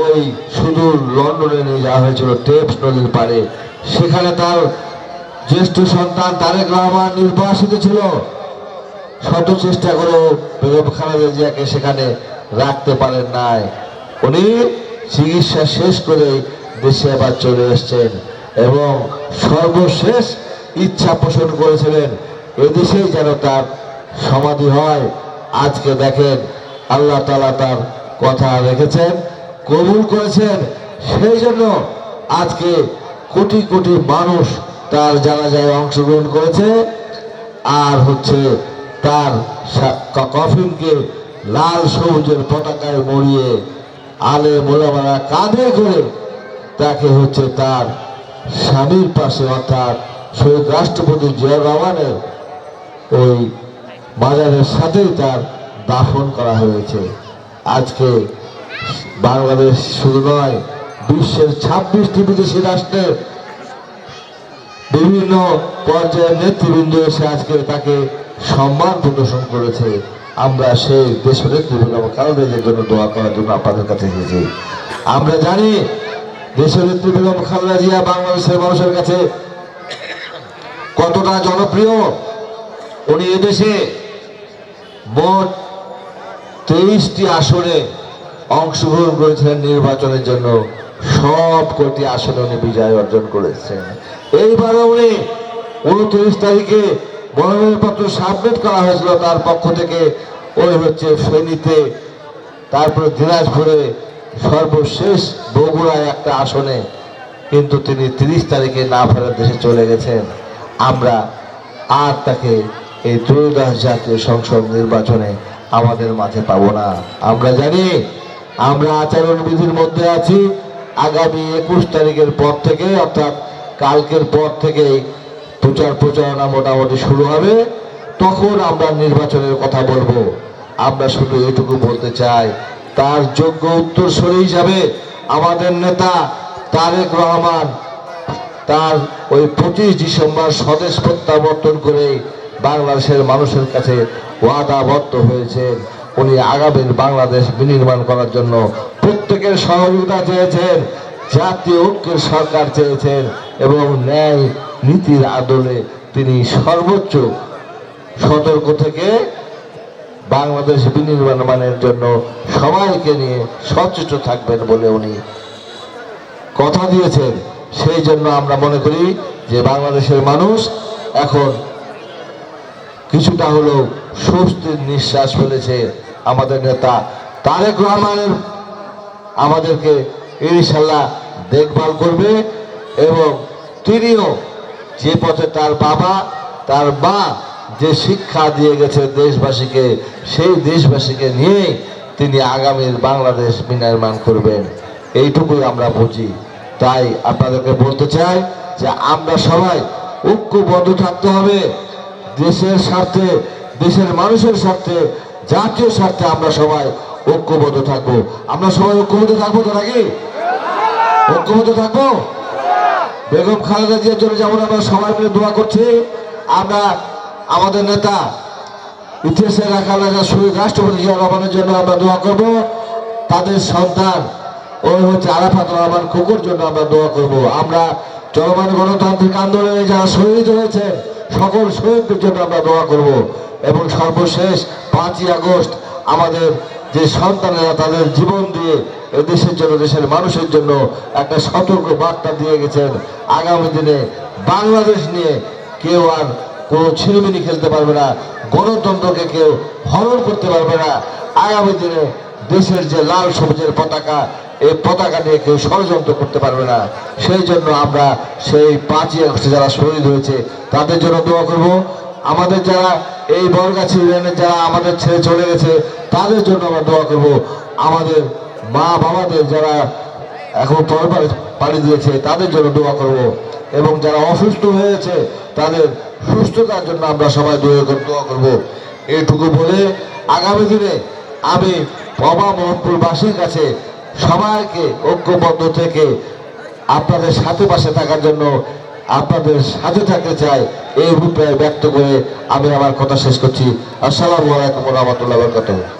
ওই সুদূর লন্ডনে নিয়ে যাওয়া হয়েছিল টেপস নদীর পাড়ে। সেখানে তার জ্যেষ্ঠ সন্তান তারেক রহমান নির্বাসিত ছিল। শত চেষ্টা করেও বেগম খালেদা জিয়াকে সেখানে রাখতে পারেন নাই। উনি চিকিৎসা শেষ করে দেশে আবার চলে এসেছেন এবং সর্বশেষ ইচ্ছা পোষণ করেছিলেন এদেশেই যেন তার সমাধি হয়। আজকে দেখেন আল্লাহ তালা তার কথা রেখেছেন। কবুল করেছেন সেই জন্য আজকে কোটি কোটি মানুষ তার জানাজায় অংশগ্রহণ করেছে। আর হচ্ছে তার কফিনকে লাল সবুজের পতাকায় মরিয়ে আলে মোলামারা কাঁধে করে তাকে হচ্ছে তার স্বামীর পাশে অর্থাৎ শহীদ রাষ্ট্রপতি জিয়া রহমানের ওই বাজারের সাথেই তার দাফন করা হয়েছে। আজকে বাংলাদেশ শুধু নয়, বিশ্বের ছাব্বিশটি বিদেশি রাষ্ট্রের বিভিন্ন পর্যায়ের নেতৃবৃন্দ এসে আজকে তাকে সম্মান প্রদর্শন করেছে। আমরা সেই দেশের নেতৃবৃন্দ জন্য দোয়া করার জন্য আপনাদের কাছে এসেছি। আমরা জানি দেশের নেতৃবৃন্দ খালেদা জিয়া বাংলাদেশের মানুষের কাছে কতটা জনপ্রিয়। উনি এদেশে মোট তেইশটি আসনে অংশগ্রহণ করেছিলেন নির্বাচনের জন্য। সব কটি আসনে উনি বিজয় অর্জন করেছেন। এইবারে উনি উনত্রিশ তারিখে মনোনয়নপত্র সাবমিট করা হয়েছিল, তার পক্ষ থেকে। ওই হচ্ছে ফেনীতে, তারপরে দিনাজপুরে সর্বশেষ বগুড়ায় একটা আসনে। কিন্তু তিনি তিরিশ তারিখে না ফেরার দেশে চলে গেছেন। আমরা আর তাকে এই ত্রয়োদশ জাতীয় সংসদ নির্বাচনে আমাদের মাঝে পাবো না। আমরা জানি আমরা আচরণ বিধির মধ্যে আছি। আগামী একুশ তারিখের পর থেকে, অর্থাৎ কালকের পর থেকেই প্রচার প্রচারণা মোটামুটি শুরু হবে। তখন আমরা নির্বাচনের কথা বলব। আমরা শুধু এটুকু বলতে চাই, তার যোগ্য উত্তরসূরি হিসাবে আমাদের নেতা তারেক রহমান তার ওই পঁচিশ ডিসেম্বর স্বদেশ প্রত্যাবর্তন করে বাংলাদেশের মানুষের কাছে ওয়াদাবদ্ধ হয়েছেন। উনি আগামীর বাংলাদেশ বিনির্মাণ করার জন্য প্রত্যেকের সহযোগিতা চেয়েছেন, জাতীয় ঐক্যের সরকার চেয়েছেন এবং ন্যায় নীতির আদলে তিনি সর্বোচ্চ সতর্ক থেকে বাংলাদেশ বিনির্মাণের জন্য সবাইকে নিয়ে সচেষ্ট থাকবেন বলে উনি কথা দিয়েছেন। সেই জন্য আমরা মনে করি যে বাংলাদেশের মানুষ এখন কিছুটা হলেও স্বস্তির নিঃশ্বাস ফেলেছে। আমাদের নেতা তারেক রহমানের আমাদেরকে ইনশাল্লাহ দেখভাল করবে এবং তিনিও যে পথে তার বাবা, তার মা যে শিক্ষা দিয়ে গেছে দেশবাসীকে, সেই দেশবাসীকে নিয়ে তিনি আগামীর বাংলাদেশ বিনির্মাণ করবেন। এইটুকুই আমরা বুঝি। তাই আপনাদেরকে বলতে চাই যে আমরা সবাই ঐক্যবদ্ধ থাকতে হবে। দেশের স্বার্থে, দেশের মানুষের স্বার্থে জাতীয় স্বার্থে আমরা সবাই ঐক্যবদ্ধ থাকব। আমরা সবাই ঐক্যবদ্ধ থাকব তো নাকি? ঐক্যবদ্ধ থাকব? বেগম খালেদা জিয়ার জন্য যেমন আমরা সবাই মিলে দোয়া করছি, আমরা আমাদের নেতা ইতিহাসে রাখা লাগা শহীদ রাষ্ট্রপতি জিয়া রহমানের জন্য আমরা দোয়া করব। তাদের সন্তান ওই হচ্ছে আরাফাত রহমান কুকুর জন্য আমরা দোয়া করব। আমরা চলমান গণতান্ত্রিক আন্দোলনে যারা শহীদ হয়েছে সকল শহীদদের জন্য আমরা দোয়া করব। এবং সর্বশেষ পাঁচই আগস্ট আমাদের যে সন্তানেরা তাদের জীবন দিয়ে দেশের জন্য, দেশের মানুষের জন্য একটা সতর্ক বার্তা দিয়ে গেছেন। আগামী দিনে বাংলাদেশ নিয়ে কেউ আর কোনো ছিনিমিনি খেলতে পারবে না, গণতন্ত্রকে কেউ হরণ করতে পারবে না। আগামী দিনে দেশের যে লাল সবুজের পতাকা এই পতাকা নিয়ে কেউ ষড়যন্ত্র করতে পারবে না। সেই জন্য আমরা সেই পাঁচই আগস্টে যারা শহীদ হয়েছে, তাদের জন্য দোয়া করব। আমাদের যারা এই বরগাছি ইউনিয়নের যারা আমাদের ছেড়ে চলে গেছে, তাদের জন্য আমরা দোয়া করব। আমাদের মা বাবাদের যারা এখন পরবার পাড়ি দিয়েছে, তাদের জন্য দোয়া করব। এবং যারা অসুস্থ হয়েছে, তাদের সুস্থতার জন্য আমরা সবাই দোয়া দোয়া করব। এইটুকু বলে আগামী দিনে আমি বাবা মোহনপুরবাসীর কাছে সবাইকে ঐক্যবদ্ধ থেকে আপনাদের সাথে পাশে থাকার জন্য আপনাদের সাথে থাকতে চাই এই অভিপ্রায় ব্যক্ত করে আমি আমার কথা শেষ করছি। আসসালামু আলাইকুম রহমতুল্লাহ বরকাতুহ।